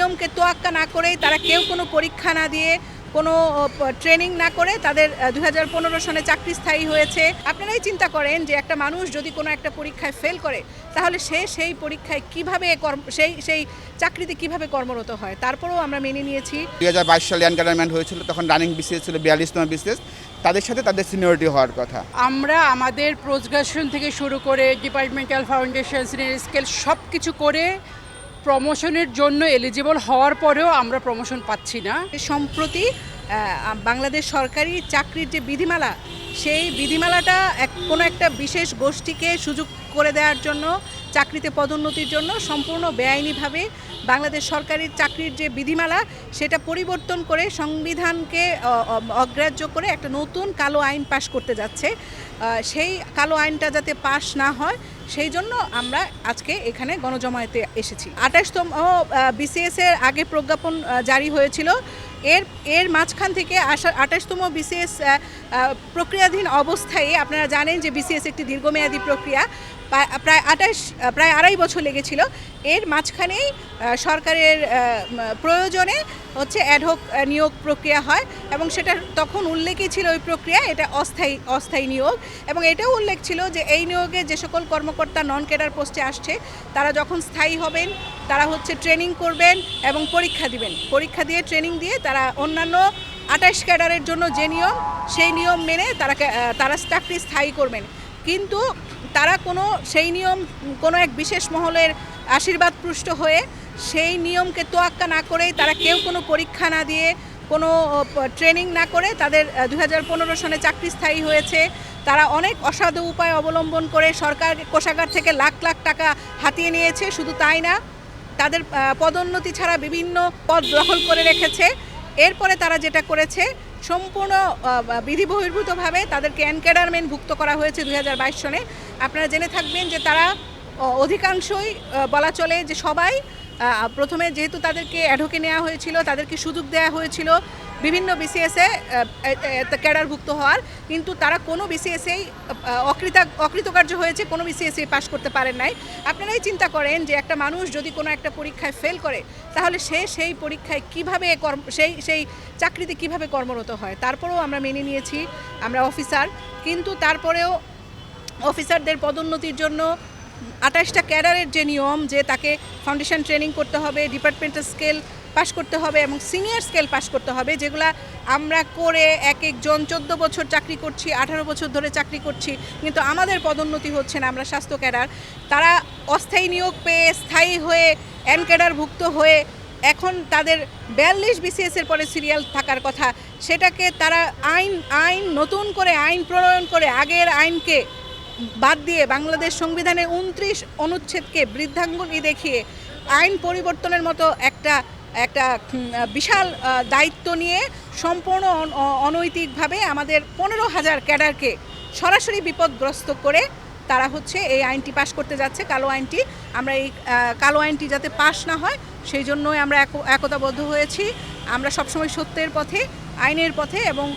নিয়মকে তোয়াক্কা না করেই তারা কেউ কোনো পরীক্ষা না দিয়ে কোনো ট্রেনিং না করে তাদের দু হাজার পনেরো সনে চাকরি স্থায়ী হয়েছে। আপনারাই চিন্তা করেন যে একটা মানুষ যদি কোনো একটা পরীক্ষায় ফেল করে তাহলে সে সেই পরীক্ষায় কীভাবে কর্ম সেই সেই চাকরিতে কীভাবে কর্মরত হয়? তারপরেও আমরা মেনে নিয়েছি। দুই হাজার বাইশ সালে এনকারমেন্ট হয়েছিল তখন রানিং বিসিএস ছিল বিয়াল্লিশতম বিসিএস তাদের সাথে তাদের সিনিয়রিটি হওয়ার কথা। আমরা আমাদের পোস্ট থেকে শুরু করে ডিপার্টমেন্টাল ফাউন্ডেশন সিনিয়র স্কেল সব কিছু করে প্রমোশনের জন্য এলিজিবল হওয়ার পরেও আমরা প্রমোশন পাচ্ছি না। সম্প্রতি বাংলাদেশ সরকারি চাকরির যে বিধিমালা, সেই বিধিমালাটা এক, কোনো একটা বিশেষ গোষ্ঠীকে সুযোগ করে দেওয়ার জন্য, চাকরিতে পদোন্নতির জন্য সম্পূর্ণ বেআইনিভাবে বাংলাদেশ সরকারের চাকরির যে বিধিমালা, সেটা পরিবর্তন করে সংবিধানকে অগ্রাহ্য করে একটা নতুন কালো আইন পাশ করতে যাচ্ছে। সেই কালো আইনটা যাতে পাশ না হয় সেই জন্য আমরা আজকে এখানে গণজমায়েতে এসেছি। আঠাশতম বিসিএস এর আগে প্রজ্ঞাপন জারি হয়েছিল। এর এর মাঝখান থেকে আসা আঠাশতম বিসিএস প্রক্রিয়াধীন অবস্থায় আপনারা জানেন যে বিসিএস একটি দীর্ঘমেয়াদী প্রক্রিয়া। প্রায়- আঠাশ, প্রায় আড়াই বছর লেগেছিল। এর মাঝখানেই সরকারের প্রয়োজনে হচ্ছে অ্যাডহক নিয়োগ প্রক্রিয়া হয় এবং সেটা তখন উল্লেখই ছিল ওই প্রক্রিয়া, এটা অস্থায়ী অস্থায়ী নিয়োগ। এবং এটাও উল্লেখ ছিল যে এই নিয়োগে যে সকল কর্মকর্তা নন ক্যাডার পোস্টে আসছে, তারা যখন স্থায়ী হবেন, তারা হচ্ছে ট্রেনিং করবেন এবং পরীক্ষা দিবেন। পরীক্ষা দিয়ে ট্রেনিং দিয়ে তারা অন্যান্য আঠাশ ক্যাডারের জন্য যে নিয়ম, সেই নিয়ম মেনে তারা তারা চাকরি স্থায়ী করবেন। কিন্তু তারা কোনো, সেই নিয়ম কোনো এক বিশেষ মহলের আশীর্বাদ পুষ্ট হয়ে সেই নিয়মকে তোয়াক্কা না করেই তারা কেউ কোনো পরীক্ষা না দিয়ে, কোনো ট্রেনিং না করে তাদের দু হাজার পনেরো সনে চাকরি স্থায়ী হয়েছে। তারা অনেক অসাধু উপায় অবলম্বন করে সরকার কোষাগার থেকে লাখ লাখ টাকা হাতিয়ে নিয়েছে, শুধু তাই না, তাদের পদোন্নতি ছাড়া বিভিন্ন পদ দখল করে রেখেছে। এরপরে তারা যেটা করেছে, সম্পূর্ণ বিধি বহির্ভূতভাবে তাদেরকে এনক্যাডারমেন্ট ভুক্ত করা হয়েছে দু হাজার বাইশ সনে। আপনারা জেনে থাকবেন যে তারা অধিকাংশই বলা চলে যে সবাই প্রথমে যেহেতু তাদেরকে অ্যাডোকে নেওয়া হয়েছিল, তাদেরকে সুযোগ দেওয়া হয়েছিল বিভিন্ন বিসিএসে ক্যাডারভুক্ত হওয়ার, কিন্তু তারা কোনো বিসিএসেই অকৃতা, অকৃতকার্য হয়েছে, কোনো বিসিএসএ পাশ করতে পারেন নাই। আপনারাই চিন্তা করেন যে একটা মানুষ যদি কোনো একটা পরীক্ষায় ফেল করে, তাহলে সে সেই পরীক্ষায় কীভাবে কর্ম, সেই সেই চাকরিতে কীভাবে কর্মরত হয়? তারপরেও আমরা মেনে নিয়েছি, আমরা অফিসার, কিন্তু তারপরেও অফিসারদের পদোন্নতির জন্য আঠাশটা ক্যাডারের যে নিয়ম, যে তাকে ফাউন্ডেশন ট্রেনিং করতে হবে ডিপার্টমেন্টাল স্কেল পাশ করতে হবে এবং সিনিয়র স্কেল পাশ করতে হবে, যেগুলা আমরা করে এক একজন চোদ্দ বছর চাকরি করছি, আঠারো বছর ধরে চাকরি করছি, কিন্তু আমাদের পদোন্নতি হচ্ছে না, আমরা স্বাস্থ্য ক্যাডার। তারা অস্থায়ী নিয়োগ পেয়ে স্থায়ী হয়ে এন ক্যাডারভুক্ত হয়ে এখন তাদের বিয়াল্লিশ বিসিএসের পরে সিরিয়াল থাকার কথা, সেটাকে তারা আইন আইন নতুন করে, আইন প্রণয়ন করে, আগের আইনকে বাদ দিয়ে বাংলাদেশ সংবিধানে উনত্রিশ অনুচ্ছেদকে বৃদ্ধাঙ্গুলি দেখিয়ে আইন পরিবর্তনের মতো একটা একটা বিশাল দায়িত্ব নিয়ে সম্পূর্ণ অন- অনৈতিকভাবে আমাদের পনেরো হাজার ক্যাডারকে সরাসরি বিপদগ্রস্ত করে তারা হচ্ছে এই আইনটি পাশ করতে যাচ্ছে, কালো আইনটি। আমরা এই কালো আইনটি যাতে পাশ না হয়, সেই জন্যই আমরা এক- একতাবদ্ধ হয়েছি। আমরা সবসময় সত্যের পথে, আইনের পথে এবং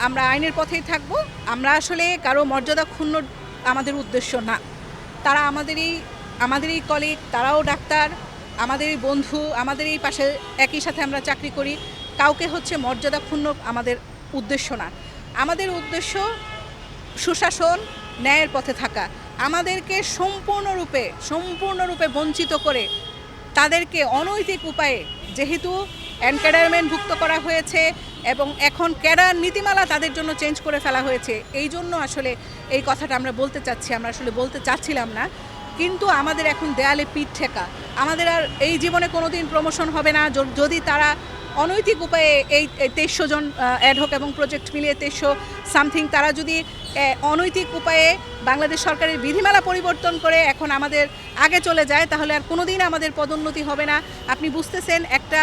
আমরা আইনের পথেই থাকব। আমরা আসলে কারও মর্যাদা ক্ষুণ্ণ আমাদের উদ্দেশ্য না। তারা আমাদেরই আমাদেরই কলিগ তারাও ডাক্তার। আমাদেরই বন্ধু, আমাদের এই পাশে একই সাথে আমরা চাকরি করি, কাউকে হচ্ছে মর্যাদা ক্ষুণ্ণ আমাদের উদ্দেশ্য না। আমাদের উদ্দেশ্য সুশাসন, ন্যায়ের পথে থাকা। আমাদেরকে সম্পূর্ণরূপে সম্পূর্ণরূপে বঞ্চিত করে তাদেরকে অনৈতিক উপায়ে যেহেতু এনক্যাডারমেন্ট ভুক্ত করা হয়েছে এবং এখন ক্যাডার নীতিমালা তাদের জন্য চেঞ্জ করে ফেলা হয়েছে, এই জন্য আসলে এই কথাটা আমরা বলতে চাচ্ছি, আমরা আসলে বলতে চাচ্ছিলাম না। কিন্তু আমাদের এখন দেয়ালে পিঠ ঠেকা। আমাদের আর এই জীবনে কোনো দিন প্রমোশন হবে না। যদি তারা অনৈতিক উপায়ে এই তেইশশো জন অ্যাডহক এবং প্রজেক্ট মিলিয়ে তেইশশো সামথিং তারা যদি অনৈতিক উপায়ে বাংলাদেশ সরকারের বিধিমালা পরিবর্তন করে এখন আমাদের আগে চলে যায়, তাহলে আর কোনো দিন আমাদের পদোন্নতি হবে না। আপনি বুঝতেছেন, একটা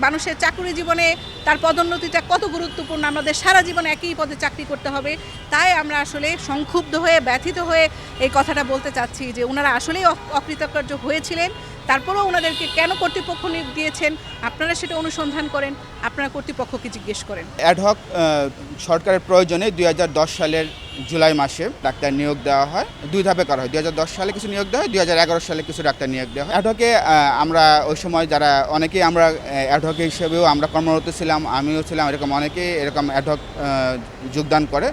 মানুষের চাকরি জীবনে তার পদোন্নতিটা কত গুরুত্বপূর্ণ, আমাদের সারা জীবনে একই পদে চাকরি করতে হবে। তাই আমরা আসলে সংক্ষুব্ধ হয়ে, ব্যথিত হয়ে এই কথাটা বলতে চাচ্ছি যে ওনারা আসলেই অক- অকৃতকার্য হয়েছিলেন। তারপরেও ওনাদেরকে কেন কর্তৃপক্ষ দিয়েছেন? আপনারা সেটা অনুসন্ধান করেন। আপনারা কর্তৃপক্ষকে জিজ্ঞেস করেন। অ্যাডহক সরকারের প্রয়োজনে দুই হাজার দশ সালের জুলাই মাসে ডাক্তার নিয়োগ দেওয়া হয়। দুই ধাপে করা হয়। দুই হাজার দশ সালে কিছু নিয়োগ দেওয়া হয়, দুই হাজার এগারো সালে কিছু ডাক্তার নিয়োগ দেওয়া হয়। অ্যাডহকে আমরা ওই সময় যারা অনেকেই আমরা অ্যাডহক হিসেবেও আমরা কর্মরত ছিলাম, আমিও ছিলাম, এরকম অনেকেই এরকম অ্যাডহক যোগদান করে।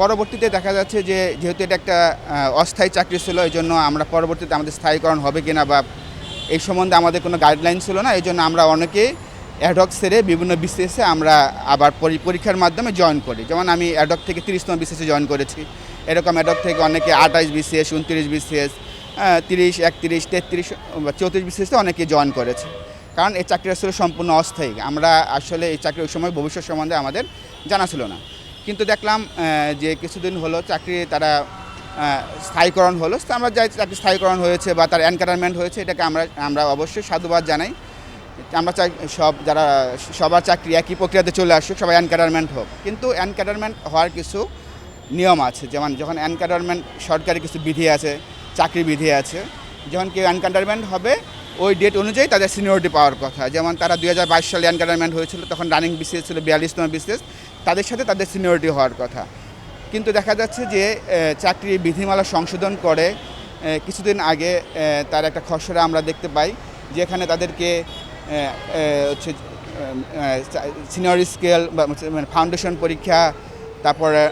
পরবর্তীতে দেখা যাচ্ছে যে, যেহেতু এটা একটা অস্থায়ী চাকরি ছিল, এই জন্য আমরা পরবর্তীতে আমাদের স্থায়ীকরণ হবে কিনা বা এই সম্বন্ধে আমাদের কোনো গাইডলাইন ছিল না, এই জন্য আমরা অনেকেই অ্যাডহক সেরে বিভিন্ন বিসিএসে আমরা আবার পরি- পরীক্ষার মাধ্যমে জয়েন করি। যেমন আমি অ্যাডহক থেকে তিরিশতম বিসিএসে জয়েন করেছি। এরকম অ্যাডক থেকে অনেকে আঠাইশ বিসিএস, উনত্রিশ বিসিএস তিরিশ, একত্রিশ, তেত্রিশ চৌত্রিশ বিসিএসে অনেকে জয়েন করেছে। কারণ এই চাকরিটা ছিল সম্পূর্ণ অস্থায়ী। আমরা আসলে এই চাকরি ওই সময় ভবিষ্যৎ সম্বন্ধে আমাদের জানা ছিল না। কিন্তু দেখলাম যে কিছুদিন হলো চাকরি তারা স্থায়ীকরণ হলো। আমরা যাই, চাকরি স্থায়ীকরণ হয়েছে বা তার এনকাডারমেন্ট হয়েছে, এটাকে আমরা আমরা অবশ্যই সাধুবাদ জানাই। আমরা চাই সব যারা, সবার চাকরি একই প্রক্রিয়াতে চলে আসুক, সবাই এনকাডারমেন্ট হোক। কিন্তু এনকাডারমেন্ট হওয়ার কিছু নিয়ম আছে। যেমন যখন এনকাডারমেন্ট সরকারি কিছু বিধি আছে, চাকরি বিধি আছে, যখন কেউ এনকাডারমেন্ট হবে, ওই ডেট অনুযায়ী তাদের সিনিয়রিটি পাওয়ার কথা। যেমন তারা দু হাজার বাইশ সালে এনকাডারমেন্ট হয়েছিল, তখন রানিং বিসিএস ছিল, বিয়াল্লিশতম বিসিএস তাদের সাথে তাদের সিনিয়রিটি হওয়ার কথা। কিন্তু দেখা যাচ্ছে যে চাকরি বিধিমালা সংশোধন করে কিছুদিন আগে তার একটা খসড়া আমরা দেখতে পাই, যেখানে তাদেরকে হচ্ছে সিনিয়র স্কেল বা মানে ফাউন্ডেশন পরীক্ষা, তারপরে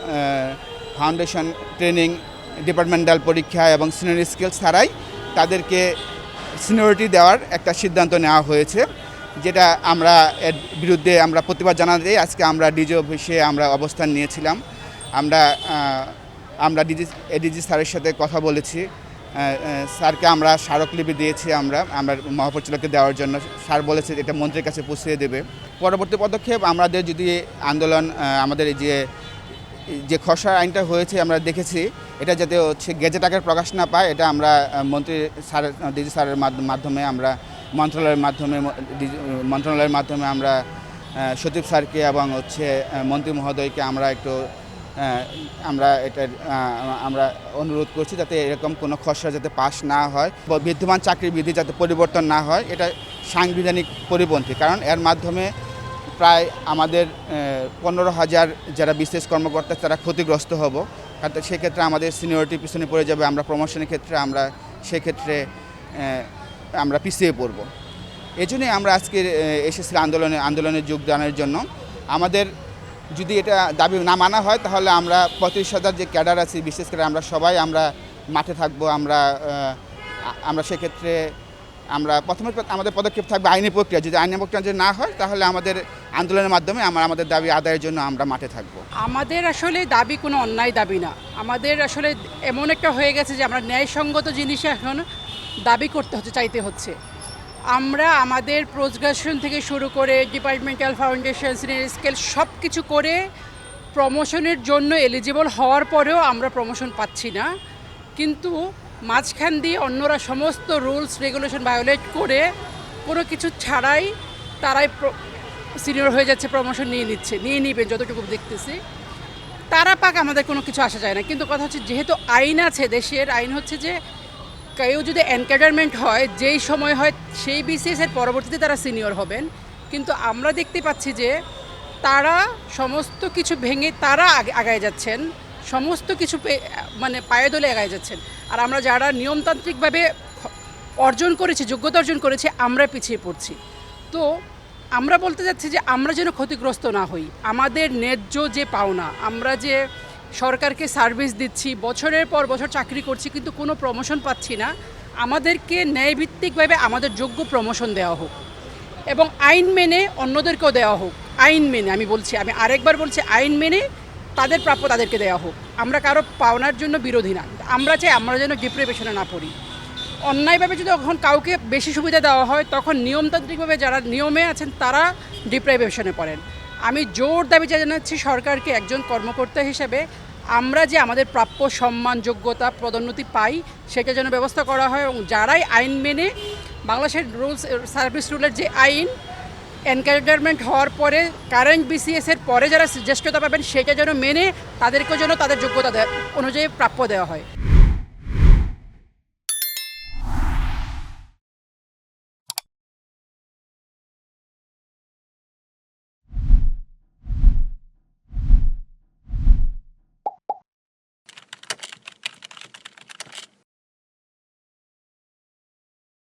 ফাউন্ডেশন ট্রেনিং ডিপার্টমেন্টাল পরীক্ষা এবং সিনিয়র স্কেল ছাড়াই তাদেরকে সিনিয়রিটি দেওয়ার একটা সিদ্ধান্ত নেওয়া হয়েছে, যেটা আমরা এর বিরুদ্ধে আমরা প্রতিবাদ জানাতে, আজকে আমরা ডিজি অফিসে আমরা অবস্থান নিয়েছিলাম। আমরা আমরা ডিজি এডিজি স্যারের সাথে কথা বলেছি। স্যারকে আমরা স্মারকলিপি দিয়েছি আমরা আমরা মহাপরিচালককে দেওয়ার জন্য। স্যার বলেছে এটা মন্ত্রীর কাছে পৌঁছিয়ে দেবে। পরবর্তী পদক্ষেপ আমাদের যদি আন্দোলন আমাদের যে যে খসড়া আইনটা হয়েছে আমরা দেখেছি, এটা যাতে হচ্ছে গেজেট আকারে প্রকাশ না পায়, এটা আমরা মন্ত্রী স্যার, ডিজি স্যারের মাধ্য- মাধ্যমে আমরা, মন্ত্রণালয়ের মাধ্যমে মন্ত্রণালয়ের মাধ্যমে আমরা সচিব স্যারকে এবং হচ্ছে মন্ত্রী মহোদয়কে আমরা একটু আমরা এটা আমরা অনুরোধ করছি যাতে এরকম কোনো খসড়া যাতে পাশ না হয়, বিদ্যমান চাকরি বিধি যাতে পরিবর্তন না হয়, এটা সাংবিধানিক পরিপন্থী। কারণ এর মাধ্যমে প্রায় আমাদের পনেরো হাজার যারা বিশেষ কর্মকর্তা, তারা ক্ষতিগ্রস্ত হব। কারণ সেক্ষেত্রে আমাদের সিনিয়রিটি পিছনে পড়ে যাবে, আমরা প্রমোশনের ক্ষেত্রে আমরা সেক্ষেত্রে আমরা পিছিয়ে পড়ব। এই আমরা আজকে এসেছি আন্দোলনে আন্দোলনে যোগদানের জন্য। আমাদের যদি এটা দাবি না মানা হয়, তাহলে আমরা পঁয়ত্রিশ হাজার যে ক্যাডার আছি, বিশেষ করে আমরা সবাই আমরা মাঠে থাকব, আমরা আমরা সেক্ষেত্রে আমরা প্রথমে আমাদের পদক্ষেপ থাকবে আইনি প্রক্রিয়া। যদি আইনি প্রক্রিয়া যদি না হয়, তাহলে আমাদের আন্দোলনের মাধ্যমে আমরা, আমাদের দাবি আদায়ের জন্য আমরা মাঠে থাকব। আমাদের আসলে দাবি কোনো অন্যায় দাবি না। আমাদের আসলে এমন একটা হয়ে গেছে যে আমরা ন্যায়সঙ্গত জিনিস এখন দাবি করতে হচ্ছে, চাইতে হচ্ছে। আমরা আমাদের পোস্ট থেকে শুরু করে ডিপার্টমেন্টাল ফাউন্ডেশন, সিনিয়র স্কেল সব কিছু করে প্রমোশনের জন্য এলিজিবল হওয়ার পরেও আমরা প্রমোশন পাচ্ছি না। কিন্তু মাঝখান দিয়ে অন্যরা সমস্ত রুলস, রেগুলেশন ভায়োলেট করে কোনো কিছু ছাড়াই তারাই সিনিয়র হয়ে যাচ্ছে, প্রমোশন নিয়ে নিচ্ছে, নিয়ে নিবে যতটুকু দেখতেছি। তারা পাক আমাদের কোনো কিছু আসা যায় না। কিন্তু কথা হচ্ছে যেহেতু আইন আছে দেশের, আইন হচ্ছে যে কেউ যদি এনকাডারমেন্ট হয়, যেই সময় হয়, সেই বিসিএস এর পরবর্তীতে তারা সিনিয়র হবেন। কিন্তু আমরা দেখতে পাচ্ছি যে তারা সমস্ত কিছু ভেঙে তারা আগে- আগায় যাচ্ছেন। সমস্ত কিছু মানে পায়ে দলে আগায় যাচ্ছেন। আর আমরা যারা নিয়মতান্ত্রিকভাবে অর্জন করেছি, যোগ্যতা অর্জন করেছি, আমরা পিছিয়ে পড়ছি। তো আমরা বলতে যাচ্ছি যে আমরা যেন ক্ষতিগ্রস্ত না হই। আমাদের ন্যায্য যে পাওনা, আমরা যে সরকারকে সার্ভিস দিচ্ছি, বছরের পর বছর চাকরি করছি, কিন্তু কোনো প্রমোশন পাচ্ছি না। আমাদেরকে ন্যায়ভিত্তিকভাবে আমাদের যোগ্য প্রমোশন দেওয়া হোক এবং আইন মেনে অন্যদেরকেও দেওয়া হোক। আইন মেনে, আমি বলছি, আমি আরেকবার বলছি, আইন মেনে তাদের প্রাপ্য তাদেরকে দেওয়া হোক। আমরা কারও পাওনার জন্য বিরোধী না। আমরা চাই আমরা যেন ডিপ্রেশনে না পড়ি। অন্যায়ভাবে যদি যখন কাউকে বেশি সুবিধা দেওয়া হয়, তখন নিয়মতান্ত্রিকভাবে যারা নিয়মে আছেন, তারা ডিপ্রাইভেশনে পড়েন। আমি জোর দাবি জানাচ্ছি সরকারকে একজন কর্মকর্তা হিসেবে। আমরা যে আমাদের প্রাপ্য সম্মান, যোগ্যতা, পদোন্নতি পাই, সেটা যেন ব্যবস্থা করা হয় এবং যারাই আইন মেনে বাংলাদেশের রুলস, সার্ভিস রুলের যে আইন এনকারেজমেন্ট হওয়ার পরে, কারেন্ট বিসিএস এর পরে যারা জ্যেষ্ঠতা পাবেন, সেটা যেন মেনে তাদেরকেও যেন তাদের যোগ্যতা অনুযায়ী প্রাপ্য দেওয়া হয়।